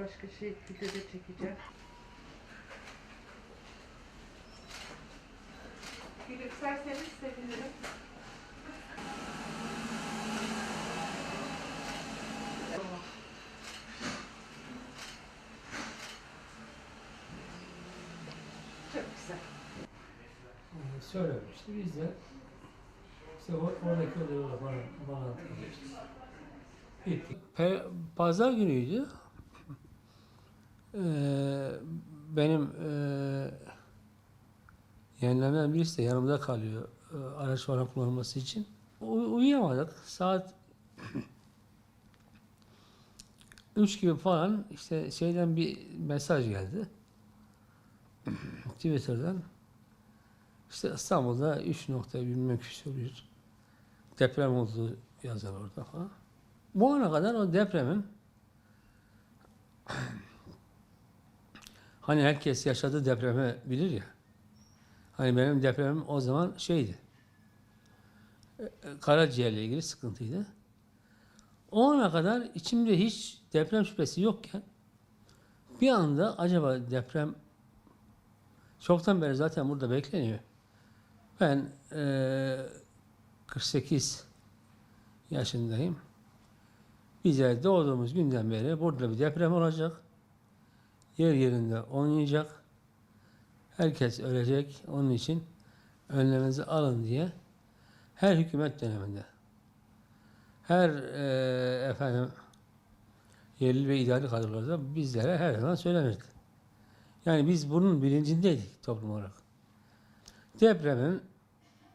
başka şey da çekeceğim. Gülümserseniz sevinirim. Çok güzel. Söylemişti. Biz de işte o- oradaki odaya bana, bana Pazar günüydü. Ee, benim e, yeğenlerimden birisi de yanımda kalıyor. e, araç falan kullanılması için. U- uyuyamadık. Saat 3 gibi falan işte şeyden bir mesaj geldi. Twitter'dan. İşte İstanbul'da 3 nokta bilmem küsur bir deprem olduğu yazar orada falan. Bu ana kadar o depremin hani herkes yaşadığı depremi bilir ya. Hani benim depremim o zaman şeydi. e, e, Karaciğerle ilgili sıkıntıydı. O ana kadar içimde hiç deprem şüphesi yokken bir anda acaba deprem çoktan beri zaten burada bekleniyor. Ben eee 48 yaşındayım. Bize doğduğumuz günden beri burada bir deprem olacak. Yer yerinde oynayacak. Herkes ölecek. Onun için önleminizi alın diye her hükümet döneminde her eee, efendim yerli ve idari kadrolarda bizlere her zaman söylenirdi. Yani biz bunun bilincindeydik toplum olarak depremin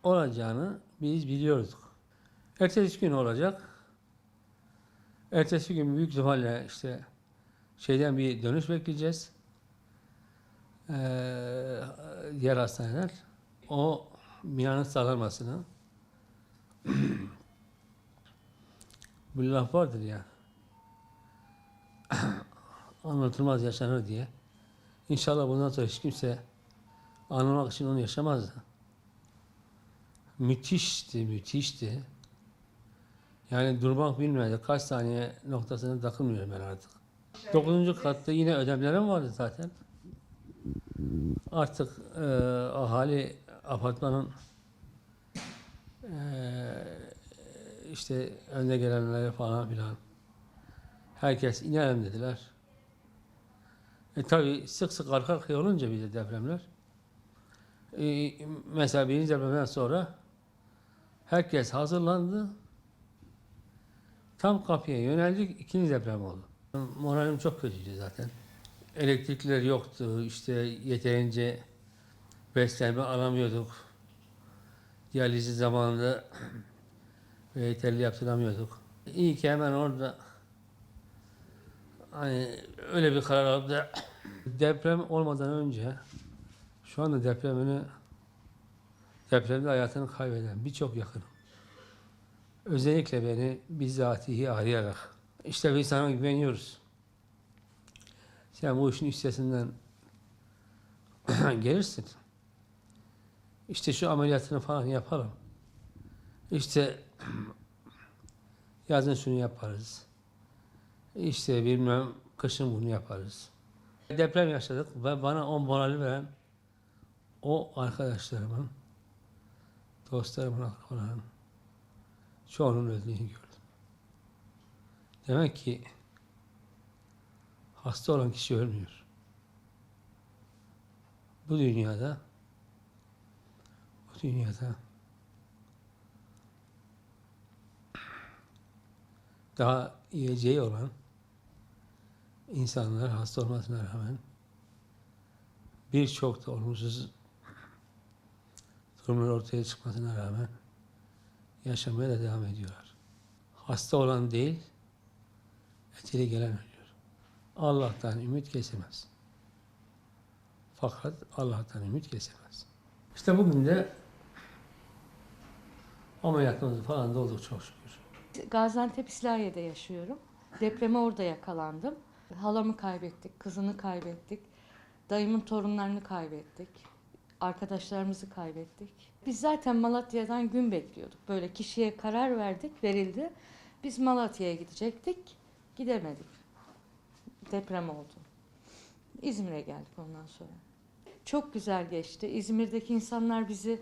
olacağını biz biliyorduk. Ertesi gün olacak. Ertesi gün büyük ihtimalle işte şeyden bir dönüş bekleyeceğiz. Ee, diğer hastaneler o binanın sağlanmasını bir laf vardır ya anlatılmaz yaşanır diye. İnşallah bundan sonra hiç kimse anlamak için onu yaşamazdı. Müthişti, müthişti. Yani durmak bilmedi. Kaç saniye noktasına takılmıyorum ben artık. Dokuzuncu katta yine ödemlerim vardı zaten. Artık e, ahali apartmanın e, işte önde gelenleri falan filan herkes inelim dediler. E tabi sık sık arka arkaya olunca bize depremler e, mesela birinci depremden sonra herkes hazırlandı. Tam kapıya yöneldik. ikinci deprem oldu. Moralim çok kötüydü zaten. Elektrikler yoktu. işte yeterince beslenme alamıyorduk. Diyalizi zamanında yeterli yaptıramıyorduk. İyi ki hemen orada hani öyle bir karar alıp da deprem olmadan önce şu anda depremini depremde hayatını kaybeden birçok yakınım. Özellikle beni bizzatihi arayarak işte biz sana güveniyoruz. Sen bu işin üstesinden gelirsin. İşte şu ameliyatını falan yapalım. İşte yazın şunu yaparız. İşte bilmem kışın bunu yaparız. Deprem yaşadık ve bana o morali veren o arkadaşlarımın, dostlarımın, akrabalarımın çoğunun öldüğünü gördüm. Demek ki hasta olan kişi ölmüyor. Bu dünyada bu dünyada daha yiyeceği olan insanlar hasta olmasına rağmen birçok da olumsuz durumlar ortaya çıkmasına rağmen yaşamaya da devam ediyorlar. Hasta olan değil, etili gelen ölüyor. Allah'tan ümit kesilmez. Fakat Allah'tan ümit kesilmez. İşte bugün de ameliyatımız falan da olduk çok şükür. Gaziantep İslahiye'de yaşıyorum. Depreme orada yakalandım. Halamı kaybettik, kızını kaybettik. Dayımın torunlarını kaybettik. Arkadaşlarımızı kaybettik. Biz zaten Malatya'dan gün bekliyorduk. Böyle kişiye karar verdik, verildi. Biz Malatya'ya gidecektik. Gidemedik. Deprem oldu. İzmir'e geldik ondan sonra. Çok güzel geçti. İzmir'deki insanlar bizi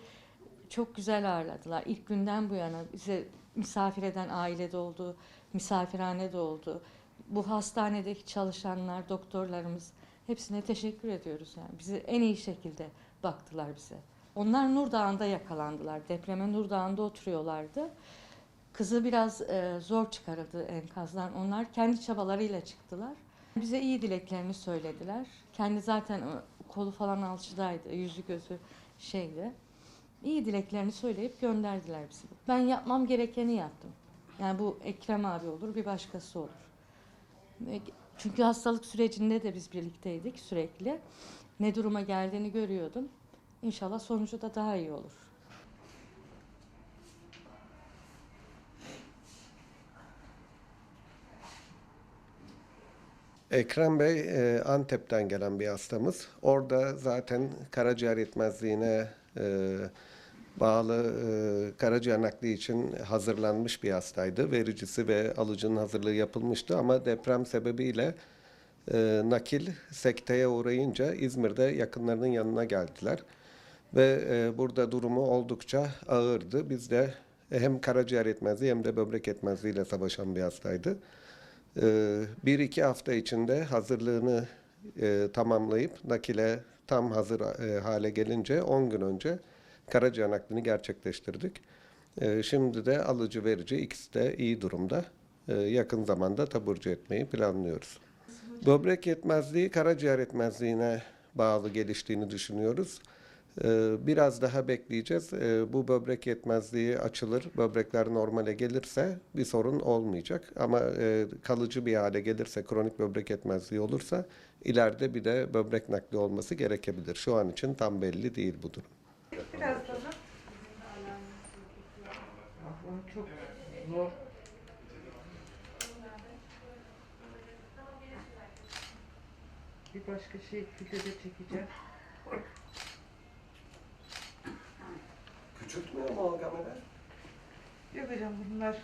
çok güzel ağırladılar. İlk günden bu yana bize misafir eden aile de oldu, misafirhane de oldu. Bu hastanedeki çalışanlar, doktorlarımız hepsine teşekkür ediyoruz. Yani bizi en iyi şekilde baktılar bize. Onlar Nur Dağı'nda yakalandılar. Depreme Nur Dağı'nda oturuyorlardı. Kızı biraz e, zor çıkarıldı enkazdan. Onlar kendi çabalarıyla çıktılar. Bize iyi dileklerini söylediler. Kendi zaten e, kolu falan alçıdaydı, yüzü gözü şeydi. İyi dileklerini söyleyip gönderdiler bizi. Ben yapmam gerekeni yaptım. Yani bu Ekrem abi olur, bir başkası olur. Ve- Çünkü hastalık sürecinde de biz birlikteydik sürekli. Ne duruma geldiğini görüyordum. İnşallah sonucu da daha iyi olur. Ekrem Bey e, Antep'ten gelen bir hastamız. Orada zaten karaciğer yetmezliğine e, bağlı e, karaciğer nakli için hazırlanmış bir hastaydı. Vericisi ve alıcının hazırlığı yapılmıştı ama deprem sebebiyle nakil sekteye uğrayınca İzmir'de yakınlarının yanına geldiler. Ve burada durumu oldukça ağırdı. Biz de hem karaciğer yetmezliği hem de böbrek yetmezliğiyle savaşan bir hastaydı. Ee, bir iki hafta içinde hazırlığını e, tamamlayıp nakile tam hazır e, hale gelince 10 gün önce karaciğer naklini gerçekleştirdik. Ee, şimdi de alıcı verici ikisi de iyi durumda. Ee, yakın zamanda taburcu etmeyi planlıyoruz. Böbrek yetmezliği karaciğer yetmezliğine bağlı geliştiğini düşünüyoruz. Ee, Biraz daha bekleyeceğiz. Ee, Bu böbrek yetmezliği açılır, böbrekler normale gelirse bir sorun olmayacak. Ama e, kalıcı bir hale gelirse, kronik böbrek yetmezliği olursa ileride bir de böbrek nakli olması gerekebilir. Şu an için tam belli değil bu durum. Biraz daha. Ah, çok zor. Bir başka şey filtrede çekeceğim. Küçültmüyor mu o kamera? Yok hocam bunlar